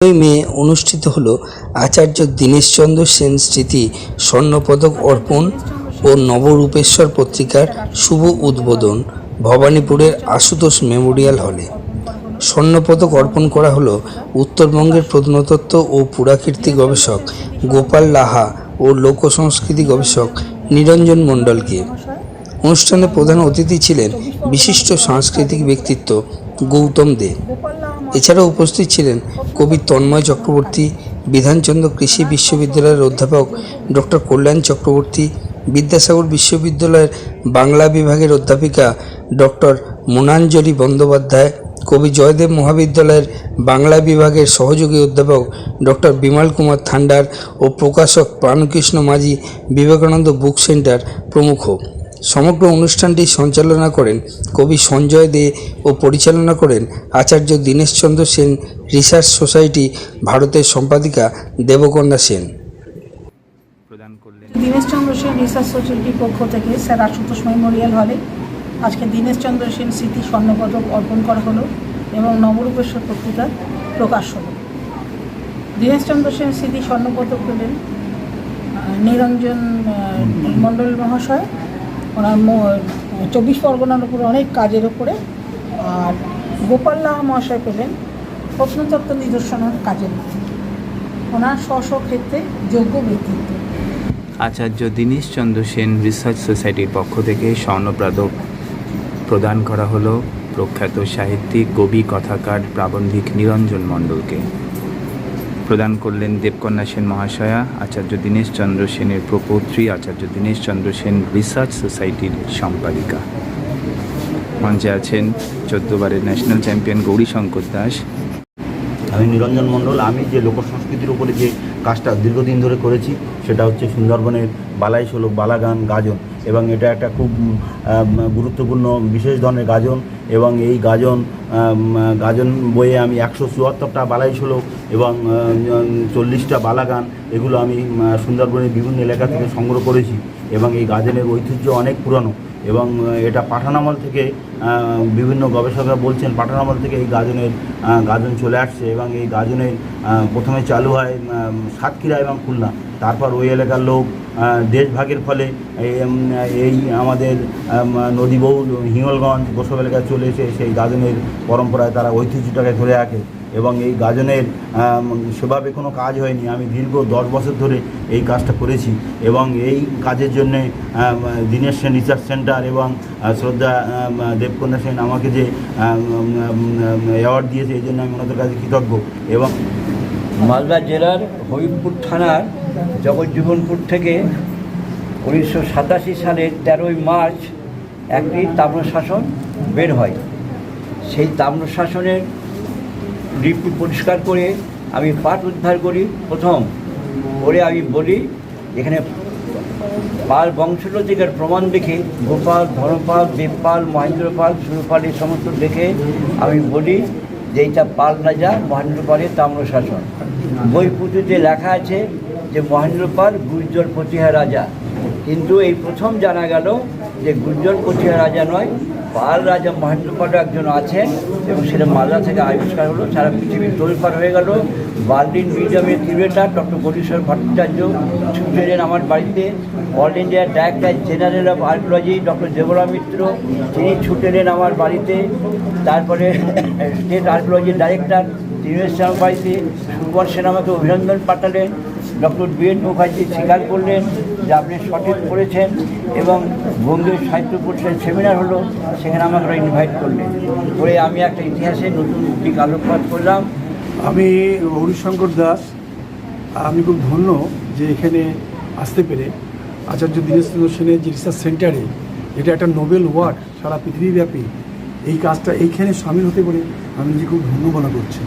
ষোলোই মে অনুষ্ঠিত হল আচার্য দীনেশচন্দ্র সেন স্মৃতি স্বর্ণপদক অর্পণ ও নবরূপেশ্বর পত্রিকার শুভ উদ্বোধন ভবানীপুরের আশুতোষ মেমোরিয়াল হলে। স্বর্ণপদক অর্পণ করা হলো উত্তরবঙ্গের প্রত্নতত্ত্ব ও পুরাকীর্তি গবেষক গোপাল লাহা ও লোক সংস্কৃতি গবেষক নিরঞ্জন মণ্ডলকে। অনুষ্ঠানে প্রধান অতিথি ছিলেন বিশিষ্ট সাংস্কৃতিক ব্যক্তিত্ব গৌতম দে। এছাড়াও উপস্থিত ছিলেন কবি তন্ময় চক্রবর্তী, বিধানচন্দ্র কৃষি বিশ্ববিদ্যালয়ের অধ্যাপক ডক্টর কল্যাণ চক্রবর্তী, বিদ্যাসাগর বিশ্ববিদ্যালয়ের বাংলা বিভাগের অধ্যাপিকা ডক্টর মোনাঞ্জলি বন্দ্যোপাধ্যায়, কবি জয়দেব মহাবিদ্যালয়ের বাংলা বিভাগের সহযোগী অধ্যাপক ডক্টর বিমল কুমার থান্ডার ও প্রকাশক প্রাণকৃষ্ণ মাঝি বিবেকানন্দ বুক সেন্টার প্রমুখ। সমগ্র অনুষ্ঠানটি সঞ্চালনা করেন কবি সঞ্জয় দে ও পরিচালনা করেন আচার্য দীনেশচন্দ্র সেন রিসার্চ সোসাইটি ভারতের সম্পাদিকা দেবকন্যা সেন। প্রদান করলেন। দীনেশচন্দ্র সেন রিসার্চ সোসাইটির পক্ষ থেকে স্যার আশুতোষ মেমোরিয়াল হলে আজকে দীনেশচন্দ্র সেন স্মৃতি স্বর্ণপদক অর্পণ করা হলো এবং নবরূপেশ্বর পত্রিকা প্রকাশ হলো। দীনেশচন্দ্র সেন স্মৃতি স্বর্ণপদক পেলেন নিরঞ্জন আহ, মণ্ডল মহাশয় ওনার চব্বিশ পরগনার উপরে অনেক কাজের উপরে। আর গোপাল লাহা মহাশয় পেলেন প্রত্নতত্ত্ব নিদর্শনের কাজের ওনার স্ব স্ব ক্ষেত্রে যোগ্য ব্যক্তিত্ব। আচার্য দীনেশচন্দ্র সেন রিসার্চ সোসাইটির পক্ষ থেকে স্বর্ণপ্রাদক প্রদান করা হলো প্রখ্যাত সাহিত্যিক, কবি, কথাকার, প্রাবন্ধিক নিরঞ্জন মণ্ডলকে। প্রদান করলেন দেবকন্যা সেন মহাশয়া, আচার্য দীনেশ চন্দ্র সেনের প্রপৌত্রী, আচার্য দীনেশ চন্দ্র সেন রিসার্চ সোসাইটির সম্পাদিকা। মঞ্চে আছেন চোদ্দবারের ন্যাশনাল চ্যাম্পিয়ন গৌরীশঙ্কর দাস আমি নিরঞ্জন মণ্ডল, আমি যে লোক সংস্কৃতির উপরে যে কাজটা দীর্ঘদিন ধরে করেছি, সেটা হচ্ছে সুন্দরবনের বালাই শোলক বালাগান গাজন এবং এটা একটা খুব গুরুত্বপূর্ণ বিশেষ ধরনের গাজন এবং এই গাজন গাজন বইয়ে আমি একশো চুয়াত্তরটা বালাই শোলক এবং চল্লিশটা বালাগান, এগুলো আমি সুন্দরবনের বিভিন্ন এলাকা থেকে সংগ্রহ করেছি এবং এই গাজনের ঐতিহ্য অনেক পুরনো। এবং এটা পাঠানামল থেকে বিভিন্ন গবেষকরা বলছেন পাঠানামল থেকে এই গাজনের গাজন চলে আসছে এবং এই গাজনের প্রথমে চালু হয় সাতক্ষীরা এবং খুলনা। তারপর ওই এলাকার লোক দেশভাগের ফলে এই, আমাদের আম, নদীবহুল হিঙ্গলগঞ্জ গোসব এলাকায় চলে এসে সেই গাজনের পরম্পরায় তারা ঐতিহ্যটাকে ধরে রাখে। এবং এই গাজনের সেভাবে কোনো কাজ হয়নি। আমি দীর্ঘ দশ বছর ধরে এই কাজটা করেছি এবং এই কাজের জন্যে দীনেশ সেন রিসার্চ সেন্টার এবং শ্রদ্ধা দেবকন্যা সেন আমাকে যে অ্যাওয়ার্ড দিয়েছে, এই জন্য আমি ওনাদের কাছে কৃতজ্ঞ এবং মালদা জেলার হবিবপুর থানার জগৎজীবনপুর থেকে উনিশশো সাতাশি সালের তেরোই মার্চ একটি তাম্রশাসন বের হয়। সেই তাম্রশাসনের লিপি পরিষ্কার করে, আমি পাঠ উদ্ধার করি। প্রথম করে আমি বলি, এখানে পাল বংশোত্তরের প্রমাণ দেখে, গোপাল ধর্মপাল দেবপাল মহেন্দ্রপাল, সুরপাল, এই সমস্ত দেখে আমি বলি যে এইটা পাল রাজা, মহেন্দ্রপালের তাম্রশাসন। বই পুঁথিতে লেখা আছে যে মহেন্দ্রপাল গুর্জর প্রতিহা রাজা। কিন্তু এই প্রথম জানা গেল যে গুর্জর প্রতিহা রাজা নয় পাল রাজা মহেন্দ্রপালও একজন আছেন এবং সেটা মালদা থেকে আবিষ্কার হলো, সারা পৃথিবীর তোলপার হয়ে গেল। বার্লিন মিউজিয়ামের কিউরেটার ডক্টর গরিশ্বর ভট্টাচার্য ছুটে এলেন আমার বাড়িতে। All India director general of archaeology doctor Debram Mitra, তিনি ছুটে এলেন আমার বাড়িতে। তারপরে স্টেট আর্কিওলজির ডাইরেক্টর তিনি এসেছেন বাড়িতে। সুবর আমাকে অভিনন্দন পাঠালেন। ডক্টর বি এন মুখার্জি স্বীকার করলেন। যে আপনি সঠিক করেছেন এবং বঙ্গীয় সাহিত্য পরিষদের সেমিনার হলো, সেখানে আমাকে ইনভাইট করলেন করে আমি একটা ইতিহাসে নতুন দিক আলোকপাত করলাম। আমি হরিশঙ্কর দাস। আমি খুব ধন্য যে এখানে আসতে পেরে। আচার্য দীনেশচন্দ্র সেনের যে রিসার্চ সেন্টারে এটা একটা নোবেল ওয়ার্ড সারা পৃথিবীব্যাপী। এই কাজটা এইখানে সামিল হতে পারে আমি নিজে খুব ধন্য মনে করছি।